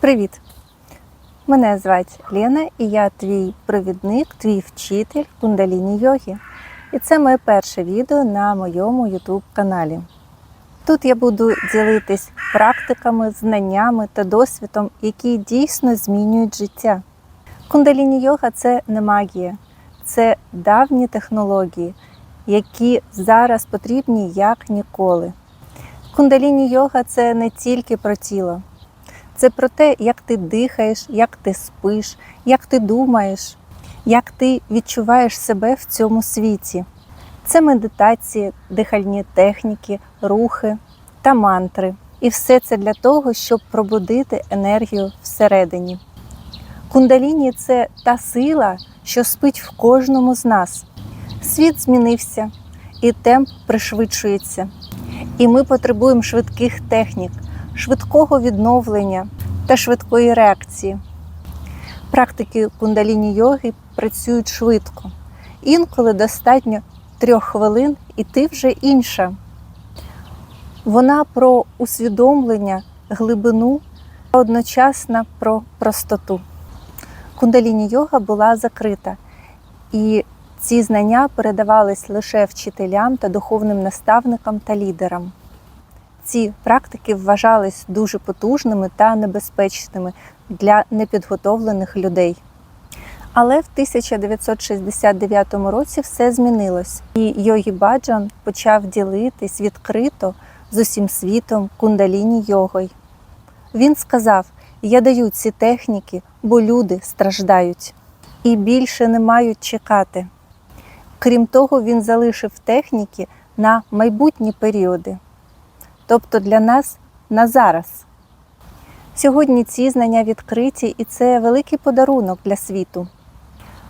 Привіт! Мене звати Лена і я твій провідник, твій вчитель кундаліні йоги. І це моє перше відео на моєму YouTube каналі. Тут я буду ділитись практиками, знаннями та досвідом, які дійсно змінюють життя. Кундаліні йога це не магія, це давні технології, які зараз потрібні як ніколи. Кундаліні йога це не тільки про тіло, це про те, як ти дихаєш, як ти спиш, як ти думаєш, як ти відчуваєш себе в цьому світі. Це медитації, дихальні техніки, рухи та мантри. І все це для того, щоб пробудити енергію всередині. Кундаліні це та сила, що спить в кожному з нас. Світ змінився, і темп пришвидшується. І ми потребуємо швидких технік, швидкого відновлення та швидкої реакції. Практики кундаліні йоги працюють швидко. Інколи достатньо трьох хвилин, і ти вже інша. Вона про усвідомлення, глибину та одночасно про простоту. Кундаліні йога була закрита, і ці знання передавались лише вчителям та духовним наставникам та лідерам. Ці практики вважались дуже потужними та небезпечними для непідготовлених людей. Але в 1969 році все змінилось, і Йогі Баджан почав ділитись відкрито з усім світом кундаліні йогою. Він сказав: Я даю ці техніки, бо люди страждають і більше не мають чекати. Крім того, він залишив техніки на майбутні періоди, тобто для нас на зараз. Сьогодні ці знання відкриті, і це великий подарунок для світу.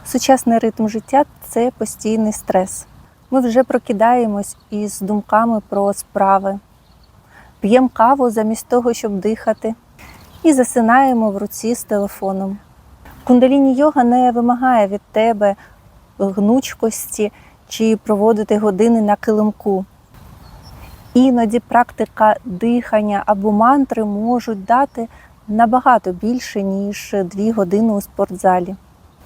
Сучасний ритм життя це постійний стрес. Ми вже прокидаємось із думками про справи, п'ємо каву замість того, щоб дихати, і засинаємо в руці з телефоном. Кундаліні йога не вимагає від тебе гнучкості чи проводити години на килимку. Іноді практика дихання або мантри можуть дати набагато більше, ніж дві години у спортзалі.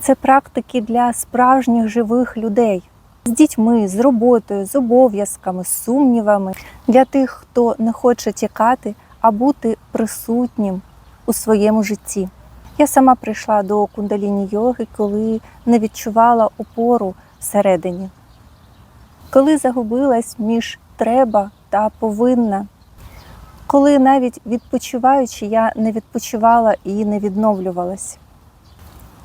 Це практики для справжніх живих людей з дітьми, з роботою, з обов'язками, з сумнівами, для тих, хто не хоче тікати, а бути присутнім у своєму житті. Я сама прийшла до кундаліні йоги, коли не відчувала опору всередині, коли загубилась між треба та повинна, коли навіть відпочиваючи, я не відпочивала і не відновлювалась.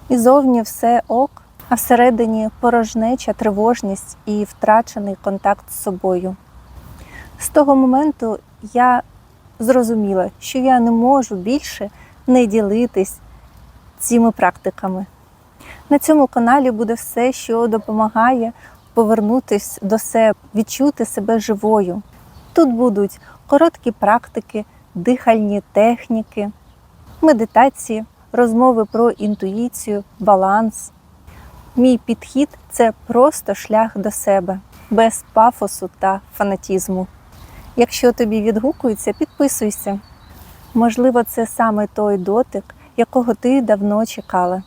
І зовні все ок, а всередині порожнеча, тривожність і втрачений контакт з собою. З того моменту я зрозуміла, що я не можу більше не ділитись цими практиками. На цьому каналі буде все, що допомагає повернутися до себе, відчути себе живою. Тут будуть короткі практики, дихальні техніки, медитації, розмови про інтуїцію, баланс. Мій підхід це просто шлях до себе, без пафосу та фанатізму. Якщо тобі відгукується, підписуйся. Можливо, це саме той дотик, якого ти давно чекала.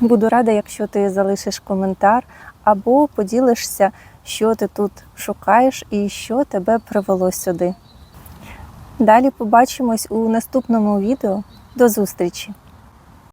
Буду рада, якщо ти залишиш коментар або поділишся, що ти тут шукаєш і що тебе привело сюди. Далі побачимось у наступному відео. До зустрічі!